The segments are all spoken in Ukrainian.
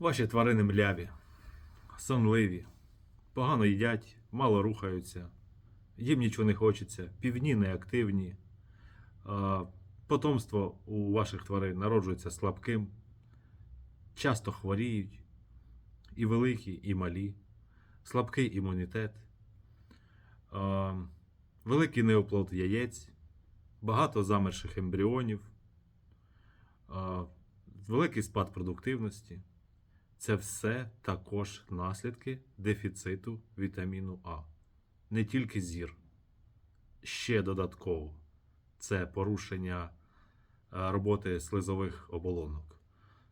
Ваші тварини мляві, сонливі, погано їдять, мало рухаються, їм нічого не хочеться, півдні неактивні. Потомство у ваших тварин народжується слабким, часто хворіють, і великі, і малі, слабкий імунітет, великий неоплод яєць, багато замерших ембріонів, великий спад продуктивності. Це все також наслідки дефіциту вітаміну А. Не тільки зір, ще додатково. Це порушення е, роботи слизових оболонок,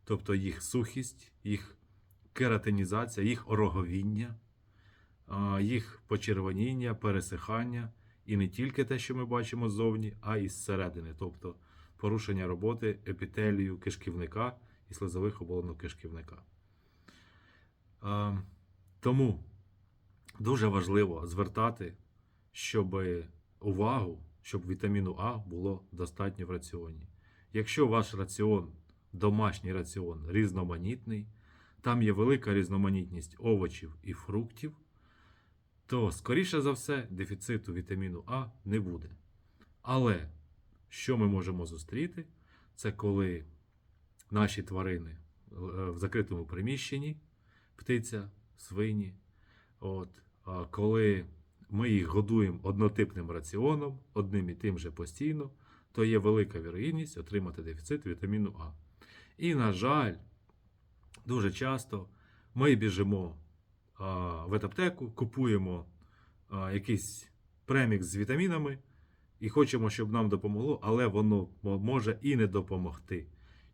тобто їх сухість, їх кератинізація, їх ороговіння, їх почервоніння, пересихання, і не тільки те, що ми бачимо ззовні, а і зсередини, тобто порушення роботи епітелію кишківника і слизових оболонок кишківника. Е, Тому дуже важливо звертати, щоб увагу, щоб вітаміну А було достатньо в раціоні. Якщо ваш раціон, домашній раціон різноманітний, там є велика різноманітність овочів і фруктів, то, скоріше за все, дефіциту вітаміну А не буде. Але що ми можемо зустріти, це коли наші тварини е, в закритому приміщенні, птиця, свині, от, коли ми їх годуємо однотипним раціоном, одним і тим же постійно, то є велика вірогідність отримати дефіцит вітаміну А. І, на жаль, дуже часто ми біжимо в ветаптеку, купуємо якийсь премікс з вітамінами і хочемо, щоб нам допомогло, але воно може і не допомогти.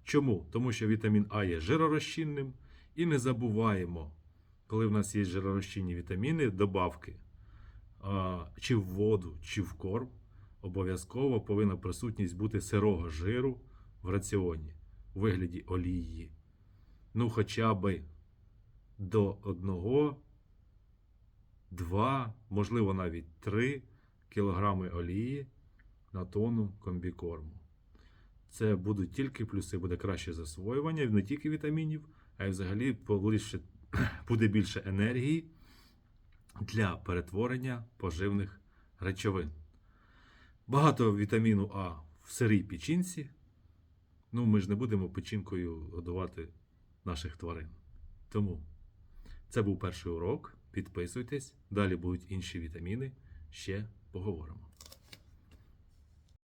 Чому? Тому що вітамін А є жиророзчинним, і не забуваємо, коли в нас є жиророзчинні вітаміни, добавки чи в воду, чи в корм, обов'язково повинна присутність бути сирого жиру в раціоні у вигляді олії. Ну, хоча би до одного, два, можливо, навіть три кілограми олії на тонну комбікорму. Це будуть тільки плюси, буде краще засвоювання не тільки вітамінів, а й взагалі полише- буде більше енергії для перетворення поживних речовин. Багато вітаміну А в сирій печінці. Ну, ми ж не будемо печінкою годувати наших тварин. Тому це був перший урок. Підписуйтесь, далі будуть інші вітаміни. Ще поговоримо.